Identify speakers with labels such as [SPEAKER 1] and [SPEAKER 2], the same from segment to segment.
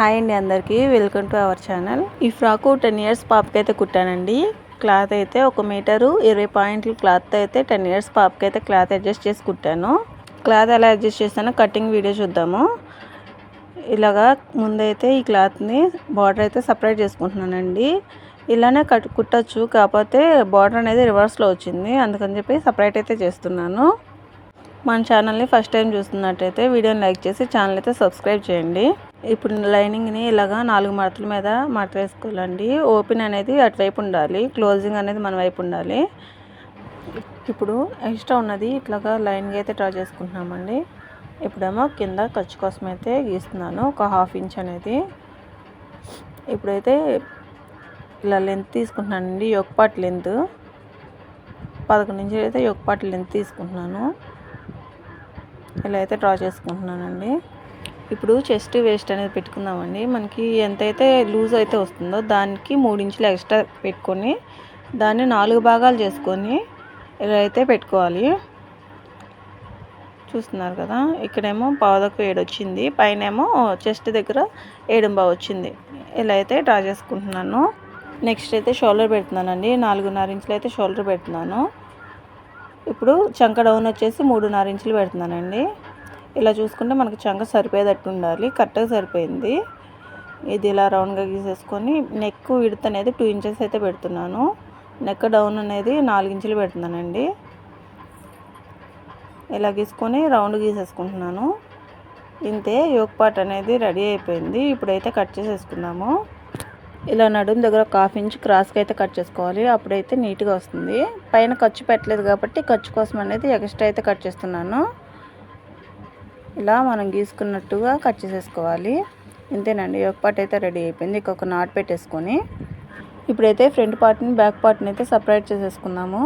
[SPEAKER 1] Hi అండి అందరికీ. Welcome to our channel. ఈ ఫ్రాకు టెన్ ఇయర్స్ పాపకి అయితే కుట్టానండి. క్లాత్ అయితే ఒక మీటరు ఇరవై పాయింట్లు క్లాత్ అయితే టెన్ ఇయర్స్ పాపకి అయితే క్లాత్ అడ్జస్ట్ చేసి కుట్టాను. క్లాత్ ఎలా అడ్జస్ట్ చేస్తానో కటింగ్ వీడియో చూద్దాము. ఇలాగా ముందైతే ఈ క్లాత్ని బార్డర్ అయితే సపరేట్ చేసుకుంటున్నానండి. ఇలానే కట్ కుట్టచ్చు కాకపోతే బార్డర్ అనేది రివర్స్లో వచ్చింది. అందుకని చెప్పి సపరేట్ అయితే చేస్తున్నాను. మన ఛానల్ని ఫస్ట్ టైం చూస్తున్నట్టయితే వీడియోని లైక్ చేసి ఛానల్ అయితే సబ్స్క్రైబ్ చేయండి. ఇప్పుడు లైనింగ్ని ఇలాగా నాలుగు మడతల మీద మడత వేసుకోవాలండి ఓపెన్ అనేది అటువైపు ఉండాలి. క్లోజింగ్ అనేది మన వైపు ఉండాలి. ఇప్పుడు ఎక్స్ట్రా ఉన్నది ఇట్లాగా లైన్గా అయితే డ్రా చేసుకుంటున్నామండి. ఇప్పుడేమో కింద ఖర్చు కోసం అయితే గీస్తున్నాను. ఒక హాఫ్ ఇంచ్ అనేది. ఇప్పుడైతే ఇలా లెంత్ తీసుకుంటున్నానండి. యొక్కపాటి లెంత్. పదకొండు ఇంచులు అయితే యొక్కపాటి లెంత్ తీసుకుంటున్నాను. ఇలా అయితే డ్రా చేసుకుంటున్నానండి. ఇప్పుడు చెస్ట్ వేస్ట్ అనేది పెట్టుకుందామండి. మనకి ఎంతైతే లూజ్ అయితే వస్తుందో దానికి మూడు ఇంచులు ఎక్స్ట్రా పెట్టుకొని దాన్ని నాలుగు భాగాలు చేసుకొని ఇలా అయితే పెట్టుకోవాలి. చూస్తున్నారు కదా ఇక్కడేమో పావుదకు ఏడు వచ్చింది. పైన ఏమో చెస్ట్ దగ్గర ఏడుంబా వచ్చింది. ఇలా అయితే డ్రా చేసుకుంటున్నాను. నెక్స్ట్ అయితే షోల్డర్ పెడుతున్నానండి. నాలుగున్నర ఇంచులు అయితే షోల్డర్ పెడుతున్నాను. ఇప్పుడు చంక డౌన్ వచ్చేసి మూడున్నర ఇంచులు పెడుతున్నానండి. ఇలా చూసుకుంటే మనకి చంక సరిపోయేటట్టు ఉండాలి కరెక్ట్గా సరిపోయింది. ఇది ఇలా రౌండ్గా గీసేసుకొని నెక్ విడత అనేది టూ ఇంచెస్ అయితే పెడుతున్నాను. నెక్ డౌన్ అనేది నాలుగు ఇంచులు పెడుతున్నానండి. ఇలా గీసుకొని రౌండ్ గీసేసుకుంటున్నాను. ఇంతే యోక్ పార్ట్ అనేది రెడీ అయిపోయింది. ఇప్పుడైతే కట్ చేసేసుకుందాము. ఇలా నడుము దగ్గర ఒక హాఫ్ ఇంచ్ క్రాస్కి అయితే కట్ చేసుకోవాలి. అప్పుడైతే నీట్గా వస్తుంది. పైన ఖర్చు పెట్టలేదు కాబట్టి ఖర్చు కోసం అనేది ఎక్స్ట్రా అయితే కట్ చేస్తున్నాను. ఇలా మనం గీసుకున్నట్టుగా కట్ చేసేసుకోవాలి. ఇంతేనండి ఒక పార్ట్ అయితే రెడీ అయిపోయింది. ఇంకొక నాట్ పెట్టేసుకొని ఇప్పుడైతే ఫ్రంట్ పార్ట్ని బ్యాక్ పార్ట్ని అయితే సపరేట్ చేసేసుకుందాము.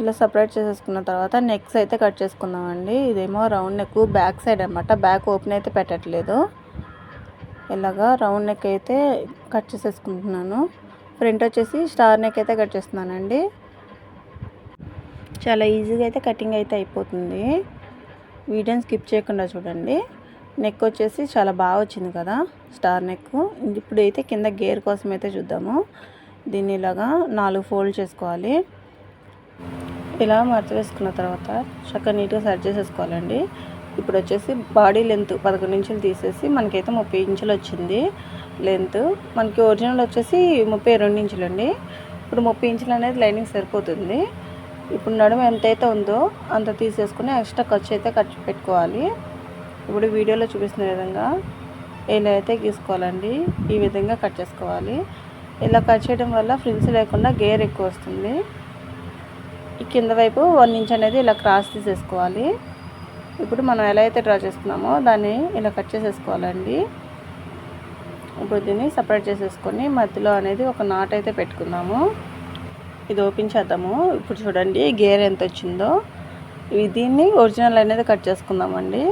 [SPEAKER 1] ఇలా సపరేట్ చేసేసుకున్న తర్వాత నెక్స్ అయితే కట్ చేసుకుందామండి. ఇదేమో రౌండ్ నెక్ బ్యాక్ సైడ్ అనమాట బ్యాక్ ఓపెన్ అయితే పెట్టట్లేదు. ఇలాగా రౌండ్ నెక్ అయితే కట్ చేసేసుకుంటున్నాను. ఫ్రంట్ వచ్చేసి స్టార్ నెక్ అయితే కట్ చేస్తున్నానండి. చాలా ఈజీగా అయితే కటింగ్ అయితే అయిపోతుంది. వీడియోని స్కిప్ చేయకుండా చూడండి. నెక్ వచ్చేసి చాలా బాగా వచ్చింది కదా స్టార్ నెక్. ఇప్పుడు అయితే కింద గేర్ కోసం అయితే చూద్దాము. దీన్ని ఇలాగా నాలుగు ఫోల్డ్ చేసుకోవాలి. ఇలా మర్చి వేసుకున్న తర్వాత చక్కగా నీట్గా సర్చ్ చేసేసుకోవాలండి. ఇప్పుడు వచ్చేసి బాడీ లెంత్ పదకొండు ఇంచులు తీసేసి మనకైతే ముప్పై ఇంచులు వచ్చింది. లెంత్ మనకి ఒరిజినల్ వచ్చేసి ముప్పై రెండు ఇంచులు అండి ఇప్పుడు ముప్పై ఇంచులు అనేది లైనింగ్ సరిపోతుంది. ఇప్పుడు నడుము ఎంతైతే ఉందో అంత తీసేసుకుని ఎక్స్ట్రా ఖర్చు అయితే ఖర్చు పెట్టుకోవాలి. ఇప్పుడు వీడియోలో చూపిస్తున్న విధంగా ఇలా అయితే గీసుకోవాలండి. ఈ విధంగా కట్ చేసుకోవాలి. ఇలా కట్ చేయడం వల్ల ఫ్రిల్స్ లేకుండా గేర్ ఎక్కువ వస్తుంది. ఈ కింద వైపు వన్ ఇంచ్ అనేది ఇలా క్రాస్ తీసేసుకోవాలి. ఇప్పుడు మనం ఎలా అయితే డ్రా చేసుకున్నామో దాన్ని ఇలా కట్ చేసేసుకోవాలండి. ఇప్పుడు దీన్ని సపరేట్ చేసేసుకొని మధ్యలో అనేది ఒక నాట్ అయితే పెట్టుకుందాము. ఇది ఓపెన్ చేద్దాము. ఇప్పుడు చూడండి గేర్ ఎంత వచ్చిందో. దీన్ని ఒరిజినల్ అనేది కట్ చేసుకుందామండి.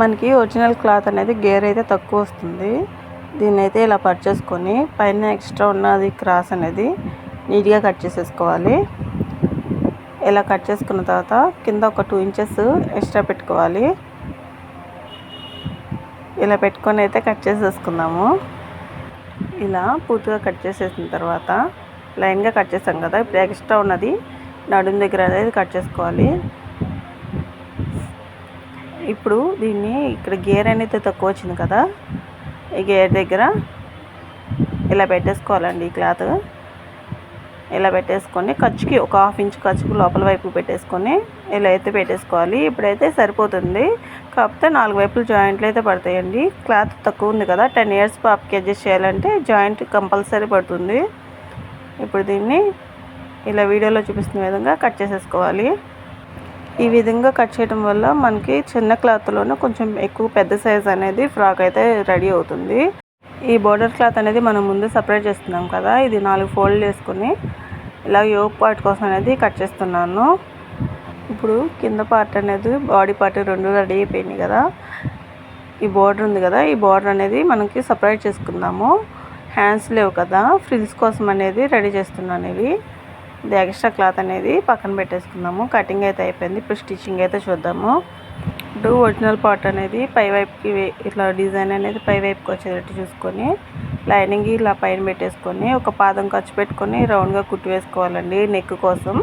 [SPEAKER 1] మనకి ఒరిజినల్ క్లాత్ అనేది గేర్ అయితే తక్కువ వస్తుంది. దీన్ని అయితే ఇలా పర్చేసుకొని పైన ఎక్స్ట్రా ఉన్నది క్రాస్ అనేది నీట్గా కట్ చేసేసుకోవాలి. ఇలా కట్ చేసుకున్న తర్వాత కింద ఒక టూ ఇంచెస్ ఎక్స్ట్రా పెట్టుకోవాలి. ఇలా పెట్టుకొని అయితే కట్ చేసేసుకుందాము. ఇలా పూర్తిగా కట్ చేసేసిన తర్వాత లైన్గా కట్ చేసాం కదా. ఇప్పుడు ఎక్స్ట్రా ఉన్నది నడుము దగ్గర అనేది కట్ చేసుకోవాలి. ఇప్పుడు దీన్ని ఇక్కడ గేర్ అనేది తక్కువ వచ్చింది కదా. ఈ గేర్ దగ్గర ఇలా పెట్టేసుకోవాలండి ఈ క్లాత్. ఇలా పెట్టేసుకొని ఖర్చుకి ఒక హాఫ్ ఇంచ్ ఖర్చుకు లోపల వైపు పెట్టేసుకొని ఇలా అయితే పెట్టేసుకోవాలి. ఇప్పుడైతే సరిపోతుంది. కాకపోతే నాలుగు వైపులు జాయింట్లు అయితే పడతాయండి. క్లాత్ తక్కువ ఉంది కదా. టెన్ ఇయర్స్ పాపకి అడ్జస్ట్ చేయాలంటే జాయింట్ కంపల్సరీ పడుతుంది. ఇప్పుడు దీన్ని ఇలా వీడియోలో చూపిస్తున్న విధంగా కట్ చేసేసుకోవాలి. ఈ విధంగా కట్ చేయడం వల్ల మనకి చిన్న క్లాత్లోనే కొంచెం ఎక్కువ పెద్ద సైజ్ అనేది ఫ్రాక్ అయితే రెడీ అవుతుంది. ఈ బోర్డర్ క్లాత్ అనేది మనం ముందు సపరేట్ చేస్తున్నాం కదా ఇది నాలుగు ఫోల్డ్ చేసుకుని ఇలా యోగ్ పార్ట్ కోసం అనేది కట్ చేస్తున్నాను. ఇప్పుడు కింద పార్ట్ అనేది బాడీ పార్ట్ రెండు రెడీ అయిపోయినాయి కదా. ఈ బోర్డర్ ఉంది కదా ఈ బోర్డర్ అనేది మనకి సపరేట్ చేసుకుందాము. హ్యాండ్స్ లేవు కదా ఫ్రిల్స్ కోసం అనేది రెడీ చేస్తున్నాను ఇవి. ఇది ఎక్స్ట్రా క్లాత్ అనేది పక్కన పెట్టేసుకుందాము. కటింగ్ అయితే అయిపోయింది. ఇప్పుడు స్టిచ్చింగ్ అయితే చూద్దాము. ఇప్పుడు ఒరిజినల్ పార్ట్ అనేది పై వైపుకి ఇట్లా డిజైన్ అనేది పై వైపుకి వచ్చేటట్టు చూసుకొని లైనింగ్ ఇలా పైన పెట్టేసుకొని ఒక పాదం ఖర్చు పెట్టుకొని రౌండ్గా కుట్టి వేసుకోవాలండి నెక్ కోసం.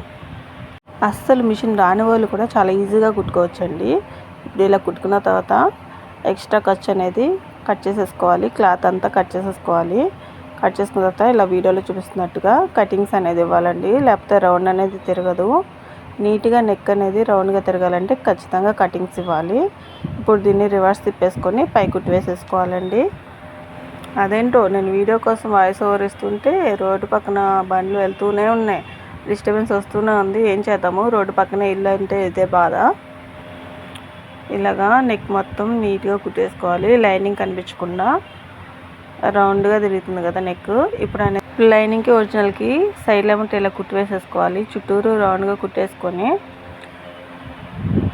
[SPEAKER 1] అస్సలు మిషన్ రాని వాళ్ళు కూడా చాలా ఈజీగా కుట్టుకోవచ్చండి. ఇప్పుడు ఇలా కుట్టుకున్న తర్వాత ఎక్స్ట్రా ఖర్చు అనేది కట్ చేసేసుకోవాలి. క్లాత్ అంతా కట్ చేసేసుకోవాలి. కట్ చేసుకున్న తర్వాత ఇలా వీడియోలో చూపిస్తున్నట్టుగా కటింగ్స్ అనేది ఇవ్వాలండి. లేకపోతే రౌండ్ అనేది తిరగదు. నీట్గా నెక్ అనేది రౌండ్గా తిరగాలంటే ఖచ్చితంగా కటింగ్స్ ఇవ్వాలి. ఇప్పుడు దీన్ని రివర్స్ తిప్పేసుకొని పై కుట్టి వేసేసుకోవాలండి అదేంటో నేను వీడియో కోసం వాయిస్ ఓవర్ ఇస్తుంటే రోడ్డు పక్కన బండ్లు వెళ్తూనే ఉన్నాయి. డిస్టర్బెన్స్ వస్తూనే ఉంది. ఏం చేద్దాము? రోడ్డు పక్కనే ఇల్లు అంటే ఇదే బాధ. ఇలాగా నెక్ మొత్తం నీట్గా కుట్టేసుకోవాలి. లైనింగ్ కనిపించకుండా. రౌండ్గా తిరుగుతుంది కదా నెక్. ఇప్పుడు అనే లైనింగ్కి ఒరిజినల్కి సైడ్ లేమంటే ఇలా కుట్టి వేసేసుకోవాలి. చుట్టూరు రౌండ్గా కుట్టేసుకొని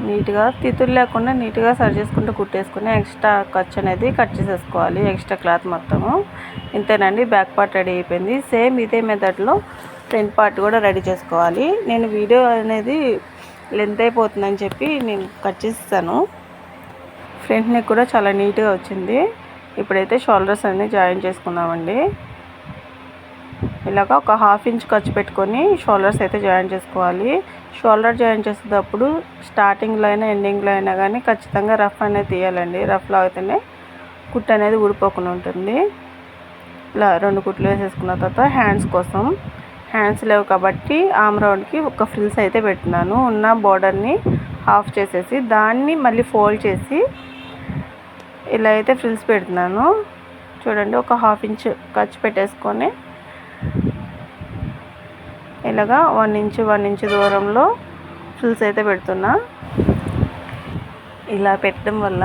[SPEAKER 1] నీట్గా తిత్తులు లేకుండా నీట్గా సరి చేసుకుంటూ కుట్టేసుకొని ఎక్స్ట్రా ఖర్చు అనేది కట్ చేసేసుకోవాలి. ఎక్స్ట్రా క్లాత్ మొత్తము. ఇంతేనండి. బ్యాక్ పార్ట్ రెడీ అయిపోయింది. సేమ్ ఇదే మెథడ్లో ఫ్రంట్ పార్ట్ కూడా రెడీ చేసుకోవాలి. నేను వీడియో అనేది లెంత్ అయిపోతుందని చెప్పి నేను కట్ చేస్తాను ఫ్రంట్ నెక్ కూడా చాలా నీట్గా వచ్చింది. ఇప్పుడైతే షోల్డర్స్ అన్ని జాయిన్ చేసుకున్నామండి ఇలాగ ఒక హాఫ్ ఇంచ్ ఖర్చు పెట్టుకొని షోల్డర్స్ అయితే జాయిన్ చేసుకోవాలి. షోల్డర్ జాయిన్ చేసేటప్పుడు స్టార్టింగ్లో అయినా ఎండింగ్లో అయినా కానీ ఖచ్చితంగా రఫ్ అనేది తీయాలండి. రఫ్లో అయితేనే కుట్ అనేది ఊడిపోకుండా ఉంటుంది. ఇలా రెండు కుట్లు వేసేసుకున్న తర్వాత హ్యాండ్స్ కోసం. హ్యాండ్స్ లేవు కాబట్టి ఆమ్ రౌండ్కి ఒక ఫ్రిల్స్ అయితే పెట్టినాను ఉన్న బోర్డర్ని హాఫ్ చేసేసి దాన్ని మళ్ళీ ఫోల్డ్ చేసి ఇలా అయితే ఫ్రిల్స్ పెడుతున్నాను. చూడండి ఒక హాఫ్ ఇంచ్ ఖర్చు పెట్టేసుకొని ఇలాగా వన్ ఇంచ్ వన్ ఇంచ్ దూరంలో ఫ్రిల్స్ అయితే పెడుతున్నా. ఇలా పెట్టడం వల్ల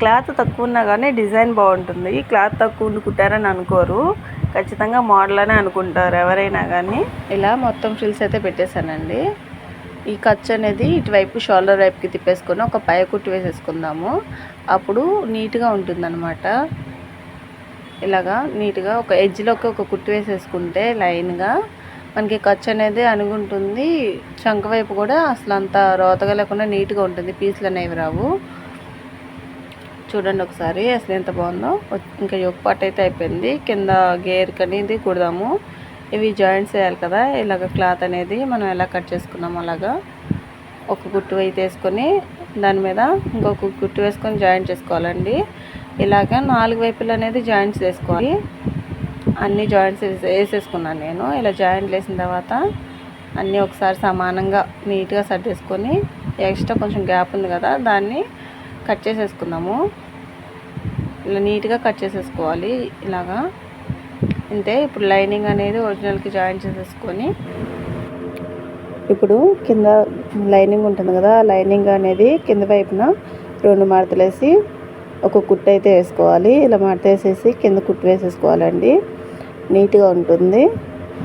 [SPEAKER 1] క్లాత్ తక్కువ ఉన్నా కానీ డిజైన్ బాగుంటుంది. క్లాత్ తక్కువ ఉండి కుట్టారని అనుకోరు. ఖచ్చితంగా మోడల్ అనే అనుకుంటారు ఎవరైనా కానీ ఇలా మొత్తం ఫ్రిల్స్ అయితే పెట్టేశానండి. ఈ ఖర్చు అనేది ఇటువైపు షోల్డర్ వైపుకి తిప్పేసుకొని ఒక పై కుట్టు వేసేసుకుందాము. అప్పుడు నీట్గా ఉంటుందన్నమాట. ఇలాగా నీట్గా ఒక ఎడ్జ్లోకి ఒక కుట్టు వేసేసుకుంటే లైన్గా మనకి ఖర్చు అనేది అనుగుంటుంది చంక వైపు కూడా అసలు అంత రోతగా లేకుండా నీట్గా ఉంటుంది. పీసులు అనేవి రావు. చూడండి ఒకసారి అసలు ఎంత బాగుందో. ఇంకా యొక్క పాట అయితే అయిపోయింది. కింద గేర్ అనేది కుడదాము. ఇవి జాయింట్స్ వేయాలి కదా. ఇలాగ క్లాత్ అనేది మనం ఎలా కట్ చేసుకున్నాము అలాగా. ఒక గుట్టు అయితే వేసుకొని దాని మీద ఇంకొక గుట్టు వేసుకొని జాయింట్ చేసుకోవాలండి. ఇలాగ నాలుగు వైపులు అనేది జాయింట్స్ వేసుకోవాలి. అన్ని జాయింట్స్ వేసేసుకున్నాను నేను. ఇలా జాయింట్లు వేసిన తర్వాత అన్నీ ఒకసారి సమానంగా నీట్గా సర్దేసుకొని ఎక్స్ట్రా కొంచెం గ్యాప్ ఉంది కదా దాన్ని కట్ చేసేసుకుందాము ఇలా నీట్గా కట్ చేసేసుకోవాలి ఇలాగా. అంతే ఇప్పుడు లైనింగ్ అనేది ఒరిజినల్కి జాయిన్ చేసేసుకొని ఇప్పుడు కింద లైనింగ్ ఉంటుంది కదా ఆ లైనింగ్ అనేది కింద వైపున రెండు మడతలేసి ఒక కుట్టు అయితే వేసుకోవాలి. ఇలా మడత వేసేసి కింద కుట్టు వేసేసుకోవాలండి. నీట్గా ఉంటుంది.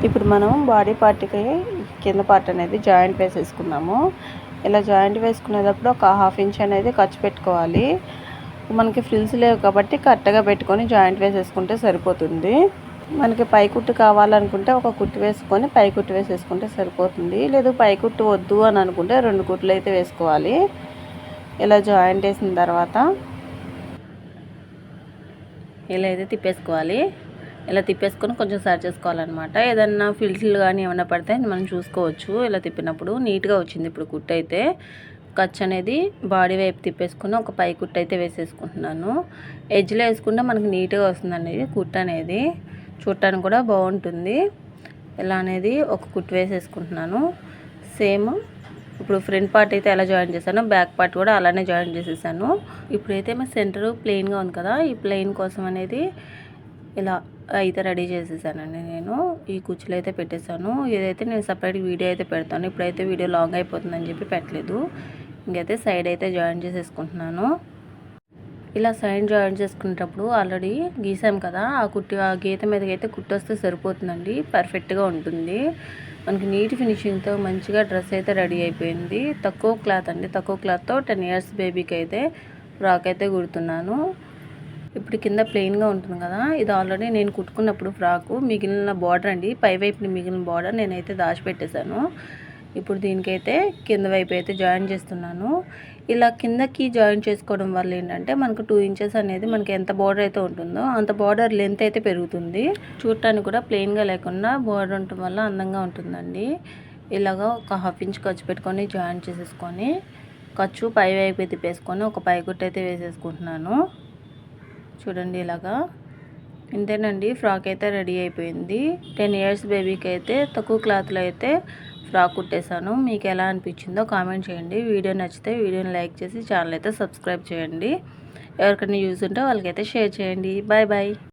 [SPEAKER 1] ఇప్పుడు మనం బాడీ పార్ట్కి కింద పార్ట్ అనేది జాయింట్ వేసేసుకున్నాము ఇలా జాయింట్ వేసుకునేటప్పుడు ఒక హాఫ్ ఇంచ్ అనేది ఖర్చు పెట్టుకోవాలి. మనకి ఫ్రిల్స్ లేవు కాబట్టి కరెక్ట్గా పెట్టుకొని జాయింట్ వేసేసుకుంటే సరిపోతుంది. మనకి పైకుట్టు కావాలనుకుంటే ఒక కుట్టు వేసుకొని పైకుట్టు వేసేసుకుంటే సరిపోతుంది. లేదు పైకుట్టు వద్దు అని అనుకుంటే రెండు కుట్లు అయితే వేసుకోవాలి. ఇలా జాయింట్ వేసిన తర్వాత ఇలా అయితే తిప్పేసుకోవాలి. ఇలా తిప్పేసుకొని కొంచెం సరి చేసుకోవాలన్నమాట. ఏదన్నా ఫిల్స్లు కానీ ఏమైనా పడితే మనం చూసుకోవచ్చు. ఇలా తిప్పినప్పుడు నీట్గా వచ్చింది ఇప్పుడు కుట్టు అయితే. ఖర్చు అనేది బాడీ వైపు తిప్పేసుకొని ఒక పై కుట్టు అయితే వేసేసుకుంటున్నాను. ఎడ్జ్లో వేసుకుంటే మనకు నీట్గా వస్తుందండి కుట్టు అనేది. చూడటానికి కూడా బాగుంటుంది. ఇలా అనేది ఒక కుట్టు వేసేసుకుంటున్నాను. సేమ్ ఇప్పుడు ఫ్రంట్ పార్ట్ అయితే ఎలా జాయిన్ చేశానో బ్యాక్ పార్ట్ కూడా అలానే జాయిన్ చేసేసాను. ఇప్పుడైతే మా సెంటర్ ప్లెయిన్గా ఉంది కదా ఈ ప్లెయిన్ కోసం అనేది ఇలా అయితే రెడీ చేసేసానండి నేను. ఈ కుచ్చులు అయితే పెట్టేశాను. ఇదైతే నేను సపరేట్ వీడియో అయితే పెడతాను. ఇప్పుడైతే వీడియో లాంగ్ అయిపోతుందని చెప్పి పెట్టలేదు. ఇంకైతే సైడ్ అయితే జాయిన్ చేసేసుకుంటున్నాను. ఇలా సైడ్ జాయిన్ చేసుకునేటప్పుడు ఆల్రెడీ గీసాం కదా ఆ కుట్టి ఆ గీత మీదకి అయితే కుట్టొస్తే సరిపోతుందండి పర్ఫెక్ట్గా ఉంటుంది. మనకి నీట్ ఫినిషింగ్తో మంచిగా డ్రెస్ అయితే రెడీ అయిపోయింది. తక్కువ క్లాత్ అండి తక్కువ క్లాత్తో టెన్ ఇయర్స్ బేబీకి అయితే ఫ్రాక్ అయితే కుడుతున్నాను. ఇప్పుడు కింద ప్లెయిన్గా ఉంటుంది కదా ఇది ఆల్రెడీ నేను కుట్టుకున్నప్పుడు ఫ్రాకు మిగిలిన బార్డర్ అండి పై వైపుని మిగిలిన బార్డర్ నేనైతే దాచిపెట్టేశాను. ఇప్పుడు దీనికైతే కింద వైపు అయితే జాయిన్ చేస్తున్నాను. ఇలా కిందకి జాయిన్ చేసుకోవడం వల్ల ఏంటంటే మనకు టూ ఇంచెస్ అనేది మనకి ఎంత బార్డర్ అయితే ఉంటుందో అంత బార్డర్ లెంత్ అయితే పెరుగుతుంది. చూడటానికి కూడా ప్లెయిన్గా లేకుండా బార్డర్ ఉండటం వల్ల అందంగా ఉంటుందండి. ఇలాగా ఒక హాఫ్ ఇంచ్ ఖర్చు పెట్టుకొని జాయిన్ చేసేసుకొని ఖర్చు పై వైపు తిప్పేసుకొని ఒక పైగుట్టు అయితే వేసేసుకుంటున్నాను. చూడండి ఇలాగా. ఇంతేనండి ఫ్రాక్ అయితే రెడీ అయిపోయింది. టెన్ ఇయర్స్ బేబీకి అయితే తక్కువ క్లాత్లో అయితే ఫ్రాక్ కుట్టేశాను. మీకు ఎలా అనిపించిందో కామెంట్ చేయండి. వీడియో నచ్చితే వీడియోని లైక్ చేసి ఛానల్ అయితే సబ్స్క్రైబ్ చేయండి. ఎవరికైనా యూజ్ ఉంటే వాళ్ళకైతే షేర్ చేయండి. Bye bye.